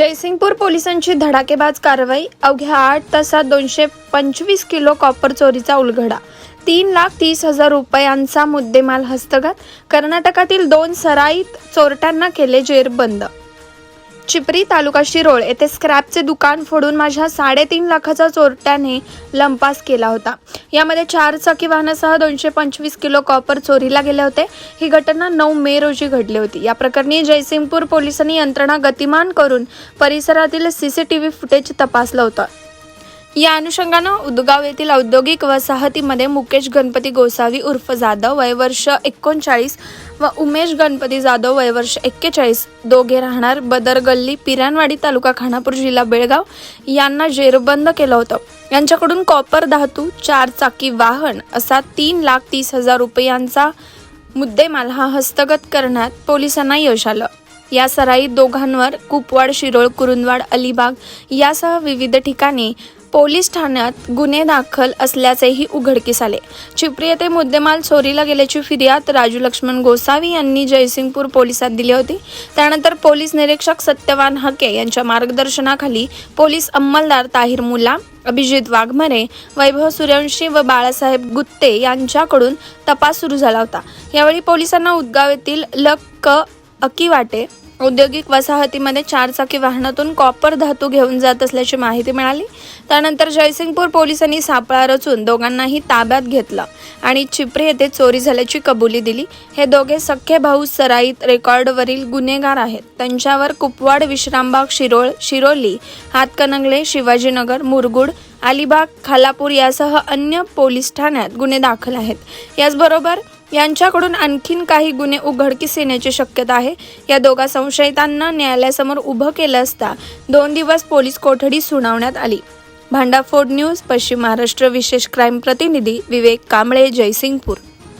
जयसिंगपूर पोलिसांची धडाकेबाज कारवाई. अवघ्या आठ तासात दोनशे पंचवीस किलो कॉपर चोरीचा उलगडा. तीन लाख तीस हजार रुपयांचा मुद्देमाल हस्तगत. कर्नाटकातील दोन सराईत चोरट्यांना केले जेरबंद. चिपरी तालुका शिरोळ येथे स्क्रॅपचे दुकान फोडून माझ्या साडेतीन लाखाचा चोरट्याने लंपास केला होता. यामध्ये चार चाकी वाहनासह दोनशे पंचवीस किलो कॉपर चोरीला गेले होते. ही घटना नऊ मे रोजी घडली होती. या प्रकरणी जयसिंगपूर पोलिसांनी यंत्रणा गतिमान करून परिसरातील सीसीटीव्ही फुटेज तपासलं होतं. या अनुषंगानं उदगाव येथील औद्योगिक वसाहतीमध्ये मुकेश गणपती गोसावी उर्फ जाधव वय वर्ष एकोणचाळीस व उमेश गणपती जाधव वय वर्ष एक्केचाळीस दोघे राहणार बदर गल्ली पिरानवाडी तालुका खानापूर जिल्हा बेळगाव यांना जेरबंद केलं होतं. यांच्याकडून कॉपर धातू चार चाकी वाहन असा तीन लाख तीस हजार रुपयांचा मुद्देमाल हा हस्तगत करण्यात पोलिसांना यश आलं. या सराईत दोघांवर कुपवाड शिरोळ कुरुंदवाड अलिबाग यासह विविध ठिकाणी पोलीस ठाण्यात गुन्हे दाखल असल्याचेही उघडकीस आले. चिपरी येथे मुद्देमाल चोरीला गेल्याची फिर्याद राजू लक्ष्मण गोसावी यांनी जयसिंगपूर पोलिसात दिली होती. त्यानंतर पोलीस निरीक्षक सत्यवान हके यांच्या मार्गदर्शनाखाली पोलीस अंमलदार ताहिर मुला अभिजित वाघमारे वैभव सूर्यवंशी व बाळासाहेब गुत्ते यांच्याकडून तपास सुरू झाला होता. यावेळी पोलिसांना उदगाव येथील लक अकिवाटे औद्योगिक वसाहतीमध्ये चारचाकी वाहनातून कॉपर धातू घेऊन जात असल्याची माहिती मिळाली. त्यानंतर जयसिंगपूर पोलिसांनी सापळा रचून दोघांनाही ताब्यात घेतलं आणि चिपरे येथे चोरी झाल्याची कबुली दिली. हे दोघे सख्खे भाऊ सराईत रेकॉर्डवरील गुन्हेगार आहेत. त्यांच्यावर कुपवाड विश्रामबाग शिरोळ शिरोली हातकणंगले शिवाजीनगर मुरगुड अलिबाग खालापूर यासह अन्य पोलीस ठाण्यात गुन्हे दाखल आहेत. याचबरोबर यांच्याकडून आणखीन काही गुन्हे उघडकीस येण्याची शक्यता आहे. या दोघा संशयितांना न्यायालयासमोर उभं केलं असता दोन दिवस पोलीस कोठडी सुनावण्यात आली. भांडाफोड न्यूज पश्चिम महाराष्ट्र विशेष क्राईम प्रतिनिधी विवेक कांबळे जयसिंगपूर.